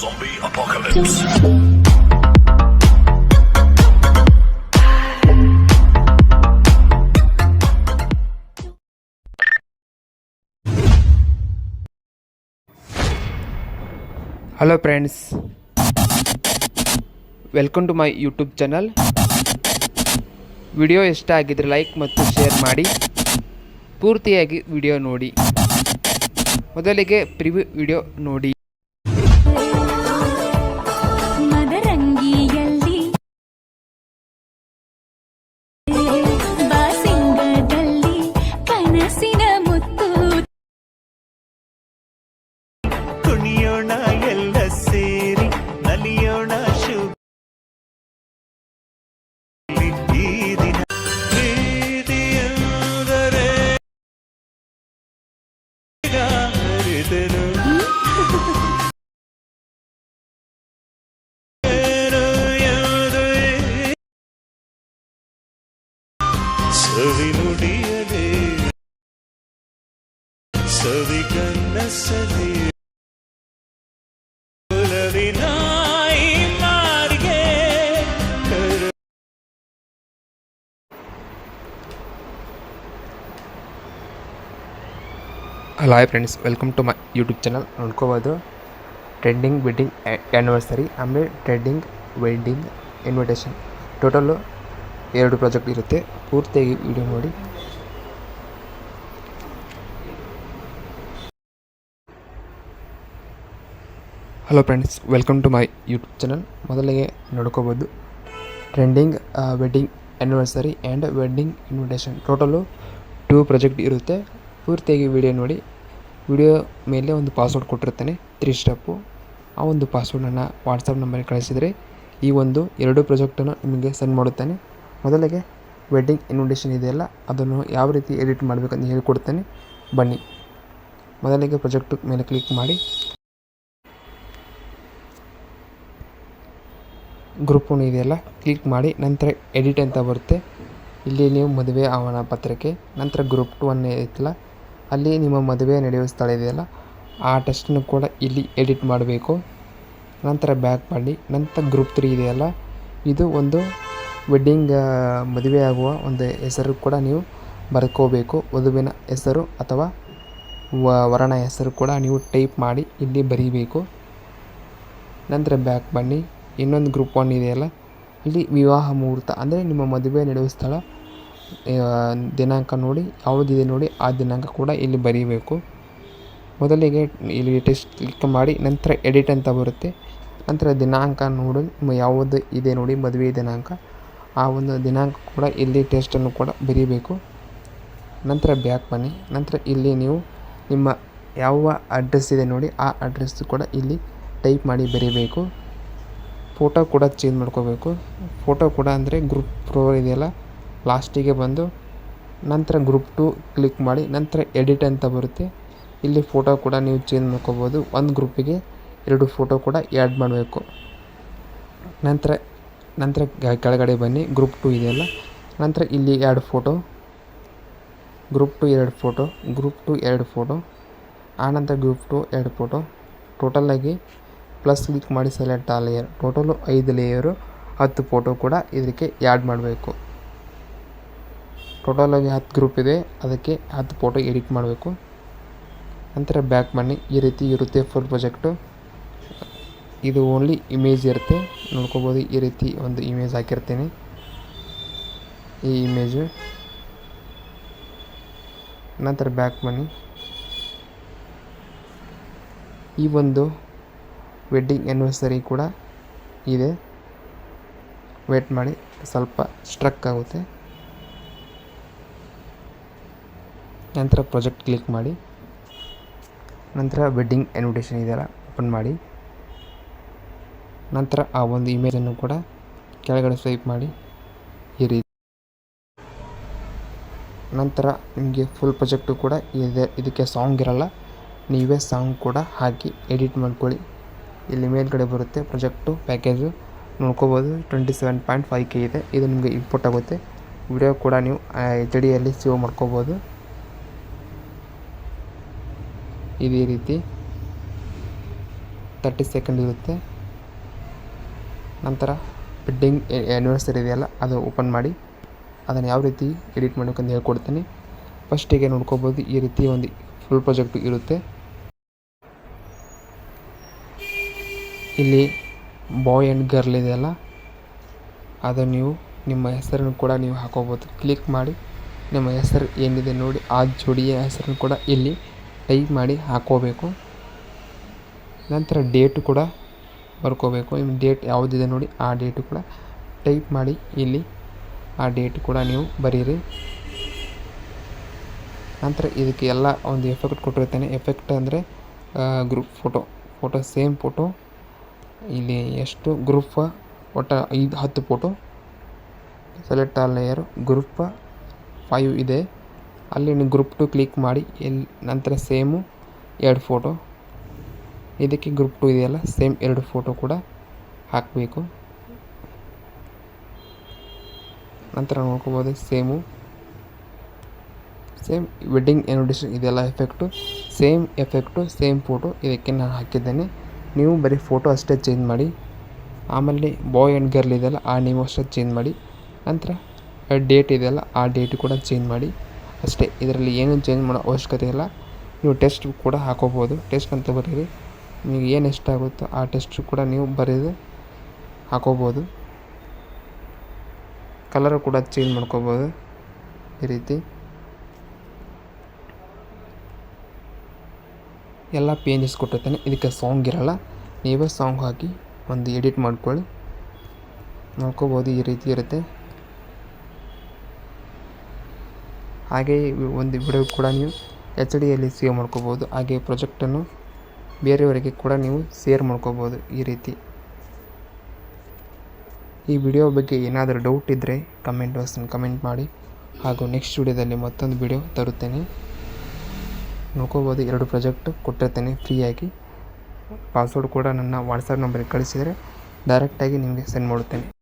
Zombie apocalypse. Hello friends welcome to my YouTube channel video ಇಷ್ಟ ಆಗಿದ್ರೆ like ಮತ್ತು share ಮಾಡಿ. ಪೂರ್ತಿಯಾಗಿ ವಿಡಿಯೋ ನೋಡಿ. ಮೊದಲಿಗೆ ಪ್ರಿವ್ಯೂ ವಿಡಿಯೋ ನೋಡಿ. ನುಡಿಯದೆ ಸವಿ ಕನ್ನಸಲಿ ಒಲವಿನಾಯಿ ಮಾರಿಗೆ ಕರ hello hi friends welcome to my YouTube channel ನೋಡ್ಕೋಬೋದು ಟ್ರೆಂಡಿಂಗ್ ವೆಡ್ಡಿಂಗ್ ಆ್ಯನಿವರ್ಸರಿ ಆಮೇಲೆ ಟ್ರೆಂಡಿಂಗ್ ವೆಡ್ಡಿಂಗ್ ಇನ್ವಿಟೇಷನ್ ಟೋಟಲ್ಲು ಎರಡು ಪ್ರಾಜೆಕ್ಟ್ ಇರುತ್ತೆ. ಪೂರ್ತಿಯಾಗಿ ವಿಡಿಯೋ ನೋಡಿ. Hello friends welcome to my YouTube channel ಮೊದಲಿಗೆ ನೋಡ್ಕೋಬೋದು. Trending wedding anniversary and wedding invitation total two project ಇರುತ್ತೆ. ಪೂರ್ತಿಯಾಗಿ ವಿಡಿಯೋ ನೋಡಿ. ವಿಡಿಯೋ ಮೇಲೆ ಒಂದು ಪಾಸ್ವರ್ಡ್ ಕೊಟ್ಟಿರ್ತೇನೆ. ತ್ರೀ ಸ್ಟೆಪ್ಪು ಆ ಒಂದು ಪಾಸ್ವರ್ಡನ್ನು ವಾಟ್ಸಪ್ ನಂಬರಿಗೆ ಕಳಿಸಿದರೆ ಈ ಒಂದು ಎರಡು ಪ್ರಾಜೆಕ್ಟನ್ನು ನಿಮಗೆ ಸೆಂಡ್ ಮಾಡುತ್ತಾನೆ. ಮೊದಲಿಗೆ ವೆಡ್ಡಿಂಗ್ ಇನ್ವಿಟೇಷನ್ ಇದೆಯಲ್ಲ, ಅದನ್ನು ಯಾವ ರೀತಿ ಎಡಿಟ್ ಮಾಡಬೇಕಂತ ಹೇಳಿಕೊಡ್ತೇನೆ. ಬನ್ನಿ. ಮೊದಲಿಗೆ ಪ್ರೊಜೆಕ್ಟ್ ಮೇಲೆ ಕ್ಲಿಕ್ ಮಾಡಿ. ಗ್ರೂಪ್ ಒನ್ ಇದೆಯಲ್ಲ ಕ್ಲಿಕ್ ಮಾಡಿ. ನಂತರ ಎಡಿಟ್ ಅಂತ ಬರುತ್ತೆ. ಇಲ್ಲಿ ನೀವು ಮದುವೆ ಆಹ್ವಾನ ಪತ್ರಿಕೆ ನಂತರ ಗ್ರೂಪ್ ಟು ಒನ್ ಐತಲ್ಲ ಅಲ್ಲಿ ನಿಮ್ಮ ಮದುವೆ ನಡೆಯುವ ಸ್ಥಳ ಇದೆಯಲ್ಲ, ಆ ಟೆಸ್ಟನ್ನು ಕೂಡ ಇಲ್ಲಿ ಎಡಿಟ್ ಮಾಡಬೇಕು. ನಂತರ ಬ್ಯಾಕ್ ಮಾಡಿ. ನಂತರ ಗ್ರೂಪ್ ತ್ರೀ ಇದೆಯಲ್ಲ, ಇದು ಒಂದು ವೆಡ್ಡಿಂಗ್ ಮದುವೆ ಆಗುವ ಒಂದು ಹೆಸರು ಕೂಡ ನೀವು ಬರ್ಕೋಬೇಕು. ವಧುವಿನ ಹೆಸರು ಅಥವಾ ವರನ ಹೆಸರು ಕೂಡ ನೀವು ಟೈಪ್ ಮಾಡಿ ಇಲ್ಲಿ ಬರೀಬೇಕು. ನಂತರ ಬ್ಯಾಕ್ ಬನ್ನಿ. ಇನ್ನೊಂದು ಗ್ರೂಪ್ ಒನ್ ಇದೆಯಲ್ಲ ಇಲ್ಲಿ ವಿವಾಹ ಮುಹೂರ್ತ ಅಂದರೆ ನಿಮ್ಮ ಮದುವೆ ನಡೆಯುವ ಸ್ಥಳ ದಿನಾಂಕ ನೋಡಿ, ಯಾವುದಿದೆ ನೋಡಿ ಆ ದಿನಾಂಕ ಕೂಡ ಇಲ್ಲಿ ಬರೀಬೇಕು. ಮೊದಲಿಗೆ ಇಲ್ಲಿ ಟೆಸ್ಟ್ ಕ್ಲಿಕ್ ಮಾಡಿ, ನಂತರ ಎಡಿಟ್ ಅಂತ ಬರುತ್ತೆ. ನಂತರ ದಿನಾಂಕ ನೋಡಿ ಯಾವುದು ಇದೆ ನೋಡಿ ಮದುವೆ ದಿನಾಂಕ. ಆ ಒಂದು ದಿನಾಂಕ ಕೂಡ ಇಲ್ಲಿ ಟೆಸ್ಟನ್ನು ಕೂಡ ಬರೀಬೇಕು. ನಂತರ ಬ್ಯಾಕ್ ಬನ್ನಿ. ನಂತರ ಇಲ್ಲಿ ನೀವು ನಿಮ್ಮ ಯಾವ ಅಡ್ರೆಸ್ ಇದೆ ನೋಡಿ, ಆ ಅಡ್ರೆಸ್ ಕೂಡ ಇಲ್ಲಿ ಟೈಪ್ ಮಾಡಿ ಬರೀಬೇಕು. ಫೋಟೋ ಕೂಡ ಚೇಂಜ್ ಮಾಡ್ಕೋಬೇಕು. ಫೋಟೋ ಕೂಡ ಅಂದರೆ ಗ್ರೂಪ್ ಪ್ರೋ ಇದೆಯಲ್ಲ, ಲಾಸ್ಟಿಗೆ ಬಂದು ನಂತರ ಗ್ರೂಪ್ ಟು ಕ್ಲಿಕ್ ಮಾಡಿ ನಂತರ ಎಡಿಟ್ ಅಂತ ಬರುತ್ತೆ. ಇಲ್ಲಿ ಫೋಟೋ ಕೂಡ ನೀವು ಚೇಂಜ್ ಮಾಡ್ಕೋಬೋದು. ಒಂದು ಗ್ರೂಪಿಗೆ ಎರಡು ಫೋಟೋ ಕೂಡ ಆ್ಯಡ್ ಮಾಡಬೇಕು. ನಂತರ ನಂತರ ಕೆಳಗಡೆ ಬನ್ನಿ ಗ್ರೂಪ್ ಟು ಇದೆಯಲ್ಲ ನಂತರ ಇಲ್ಲಿ ಎರಡು ಫೋಟೋ ಗ್ರೂಪ್ ಟು ಎರಡು ಫೋಟೋ ಗ್ರೂಪ್ ಟು ಎರಡು ಫೋಟೋ ಆನಂತರ ಗ್ರೂಪ್ ಟು ಎರಡು ಫೋಟೋ ಟೋಟಲಾಗಿ ಪ್ಲಸ್ ಕ್ಲಿಕ್ ಮಾಡಿ ಸೆಲೆಕ್ಟ್ ಆ ಲೇಯರ್ ಟೋಟಲು ಐದು ಲೇಯರು ಹತ್ತು ಫೋಟೋ ಕೂಡ ಇದಕ್ಕೆ ಆ್ಯಡ್ ಮಾಡಬೇಕು. ಟೋಟಲಾಗಿ ಹತ್ತು ಗ್ರೂಪ್ ಇದೆ, ಅದಕ್ಕೆ ಹತ್ತು ಫೋಟೋ ಎಡಿಟ್ ಮಾಡಬೇಕು. ನಂತರ ಬ್ಯಾಕ್ ಬನ್ನಿ, ಈ ರೀತಿ ಇರುತ್ತೆ ಫುಲ್ ಪ್ರಾಜೆಕ್ಟು ಇದು ಓನ್ಲಿ ಇಮೇಜ್ ಇರುತ್ತೆ. ನೋಡ್ಕೋಬೋದು, ಈ ರೀತಿ ಒಂದು ಇಮೇಜ್ ಹಾಕಿರ್ತೀನಿ. ಈ ಇಮೇಜು ನಂತರ ಬ್ಯಾಕ್ ಬನ್ನಿ. ಈ ಒಂದು ವೆಡ್ಡಿಂಗ್ ಆ್ಯನಿವರ್ಸರಿ ಕೂಡ ಇದೆ. ವೇಟ್ ಮಾಡಿ, ಸ್ವಲ್ಪ ಸ್ಟ್ರಕ್ ಆಗುತ್ತೆ. ನಂತರ ಪ್ರಾಜೆಕ್ಟ್ ಕ್ಲಿಕ್ ಮಾಡಿ. ನಂತರ ವೆಡ್ಡಿಂಗ್ ಇನ್ವಿಟೇಷನ್ ಇದೆಯಲ್ಲ ಓಪನ್ ಮಾಡಿ. ನಂತರ ಆ ಒಂದು ಇಮೇಜನ್ನು ಕೂಡ ಕೆಳಗಡೆ ಸ್ವೈಪ್ ಮಾಡಿ ಈ ರೀತಿ. ನಂತರ ನಿಮಗೆ ಫುಲ್ ಪ್ರೊಜೆಕ್ಟು ಕೂಡ ಇದೆ, ಇದಕ್ಕೆ ಸಾಂಗ್ ಇರಲ್ಲ, ನೀವೇ ಸಾಂಗ್ ಕೂಡ ಹಾಕಿ ಎಡಿಟ್ ಮಾಡ್ಕೊಳ್ಳಿ. ಇಲ್ಲಿ ಮೇಲ್ಗಡೆ ಬರುತ್ತೆ ಪ್ರೊಜೆಕ್ಟು ಪ್ಯಾಕೇಜು ನೋಡ್ಕೋಬೋದು twenty seven point five K ಇದೆ, ಇದು ನಿಮಗೆ ಇಂಪೋರ್ಟ್ ಆಗುತ್ತೆ. ವಿಡಿಯೋ ಕೂಡ ನೀವು ಎಚ್ ಡಿಯಲ್ಲಿ ಸೇವ್ ಮಾಡ್ಕೋಬೋದು. ಇದೇ ರೀತಿ. ತರ್ಟಿ ಸೆಕೆಂಡ್ ಇರುತ್ತೆ. ನಂತರ ಬಿಡ್ಡಿಂಗ್ ಆ್ಯನಿವರ್ಸರಿ ಇದೆಯಲ್ಲ, ಅದು ಓಪನ್ ಮಾಡಿ, ಅದನ್ನು ಯಾವ ರೀತಿ ಎಡಿಟ್ ಮಾಡಬೇಕಂತ ಹೇಳ್ಕೊಡ್ತೀನಿ. ಫಸ್ಟಿಗೆ ನೋಡ್ಕೋಬೋದು, ಈ ರೀತಿ ಒಂದು ಫುಲ್ ಪ್ರಾಜೆಕ್ಟ್ ಇರುತ್ತೆ. ಇಲ್ಲಿ ಬಾಯ್ ಆ್ಯಂಡ್ ಗರ್ಲ್ ಇದೆಯಲ್ಲ, ಅದು ನೀವು ನಿಮ್ಮ ಹೆಸರನ್ನು ಕೂಡ ನೀವು ಹಾಕೋಬೋದು. ಕ್ಲಿಕ್ ಮಾಡಿ, ನಿಮ್ಮ ಹೆಸರು ಏನಿದೆ ನೋಡಿ, ಆ ಜೋಡಿಯ ಹೆಸರನ್ನು ಕೂಡ ಇಲ್ಲಿ ಟೈಪ್ ಮಾಡಿ ಹಾಕೋಬೇಕು. ನಂತರ ಡೇಟು ಕೂಡ ಬರ್ಕೋಬೇಕು. ನಿಮ್ಮ ಡೇಟ್ ಯಾವುದಿದೆ ನೋಡಿ, ಆ ಡೇಟು ಕೂಡ ಟೈಪ್ ಮಾಡಿ ಇಲ್ಲಿ ಆ ಡೇಟ್ ಕೂಡ ನೀವು ಬರೀರಿ. ನಂತರ ಇದಕ್ಕೆ ಎಲ್ಲ ಒಂದು ಎಫೆಕ್ಟ್ ಕೊಟ್ಟಿರ್ತೇನೆ ಎಫೆಕ್ಟ್ ಅಂದರೆ group photo photo same photo ಇಲ್ಲಿ ಎಷ್ಟು? ಗ್ರೂಪ್ ಒಟ್ಟು ಐದು, ಹತ್ತು ಫೋಟೋ ಸೆಲೆಕ್ಟ್ ಆ ಲೇಯರ್ ಗ್ರೂಪ್ ಫೈವ್ ಇದೆ. ಅಲ್ಲಿ ಗ್ರೂಪ್ ಟು ಕ್ಲಿಕ್ ಮಾಡಿ ಎಲ್ಲಿ ನಂತರ ಸೇಮು ಎರಡು ಫೋಟೋ ಇದಕ್ಕೆ ಗ್ರೂಪ್ ಟು ಇದೆಯಲ್ಲ? ಸೇಮ್ ಎರಡು ಫೋಟೋ ಕೂಡ ಹಾಕಬೇಕು. ನಂತರ ನೋಡ್ಕೋಬೋದು ಸೇಮು ಸೇಮ್ ವೆಡ್ಡಿಂಗ್ ಎನ್ವಿಟೇಷನ್ ಇದೆಲ್ಲ effect same effect same photo ಇದಕ್ಕೆ ನಾನು ಹಾಕಿದ್ದೇನೆ. ನೀವು ಬರೀ ಫೋಟೋ ಅಷ್ಟೇ ಚೇಂಜ್ ಮಾಡಿ. ಆಮೇಲೆ ಬಾಯ್ ಆ್ಯಂಡ್ ಗರ್ಲ್ ಇದೆಯಲ್ಲ, ಆ ನೀವು ಅಷ್ಟೇ ಚೇಂಜ್ ಮಾಡಿ. ನಂತರ ಡೇಟ್ ಇದೆಯಲ್ಲ, ಆ ಡೇಟ್ ಕೂಡ ಚೇಂಜ್ ಮಾಡಿ. ಅಷ್ಟೇ, ಇದರಲ್ಲಿ ಏನು ಚೇಂಜ್ ಮಾಡೋ ಅವಶ್ಯಕತೆ ಇಲ್ಲ. ನೀವು ಟೆಸ್ಟ್ ಕೂಡ ಹಾಕೋಬೋದು. ಟೆಸ್ಟ್ ಅಂತ ಬರೀರಿ. ನಿಮಗೆ ಏನು ಇಷ್ಟ ಆಗುತ್ತೋ ಆ ಟೆಸ್ಟ್ ಕೂಡ ನೀವು ಬರೆದು ಹಾಕೋಬೋದು. ಕಲರ್ ಕೂಡ ಚೇಂಜ್ ಮಾಡ್ಕೋಬೋದು. ಈ ರೀತಿ. ಎಲ್ಲ ಪೇಂಜಸ್ ಕೊಟ್ಟಿರ್ತಾನೆ. ಇದಕ್ಕೆ ಸಾಂಗ್ ಇರಲ್ಲ. ನೀವೇ ಸಾಂಗ್ ಹಾಕಿ ಒಂದು ಎಡಿಟ್ ಮಾಡ್ಕೊಳ್ಳಿ. ನೋಡ್ಕೋಬೋದು, ಈ ರೀತಿ ಇರುತ್ತೆ. ಹಾಗೆ ಒಂದು ವಿಡಿಯೋ ಕೂಡ ನೀವು ಎಚ್ ಡಿಯಲ್ಲಿ ಸೇವ್ ಮಾಡ್ಕೋಬೋದು. ಹಾಗೆ ಪ್ರಾಜೆಕ್ಟನ್ನು ಬೇರೆಯವರಿಗೆ ಕೂಡ ನೀವು ಶೇರ್ ಮಾಡ್ಕೋಬೋದು ಈ ರೀತಿ. ಈ ವಿಡಿಯೋ ಬಗ್ಗೆ ಏನಾದರೂ ಡೌಟ್ ಇದ್ದರೆ ಕಮೆಂಟ್ ಬಾಕ್ಸನ್ನು ಕಮೆಂಟ್ ಮಾಡಿ. ಹಾಗೂ ನೆಕ್ಸ್ಟ್ ವಿಡಿಯೋದಲ್ಲಿ ಮತ್ತೊಂದು ವಿಡಿಯೋ ತರುತ್ತೇನೆ. ನೋಡ್ಕೋಬೋದು, ಎರಡು ಪ್ರಾಜೆಕ್ಟ್ ಕೊಟ್ಟಿರ್ತೇನೆ ಫ್ರೀಯಾಗಿ ಪಾಸ್ವರ್ಡ್ ಕೂಡ ನನ್ನ ವಾಟ್ಸಪ್ ನಂಬರಿಗೆ ಕಳಿಸಿದರೆ ಡೈರೆಕ್ಟಾಗಿ ನಿಮಗೆ ಸೆಂಡ್ ಮಾಡುತ್ತೇನೆ.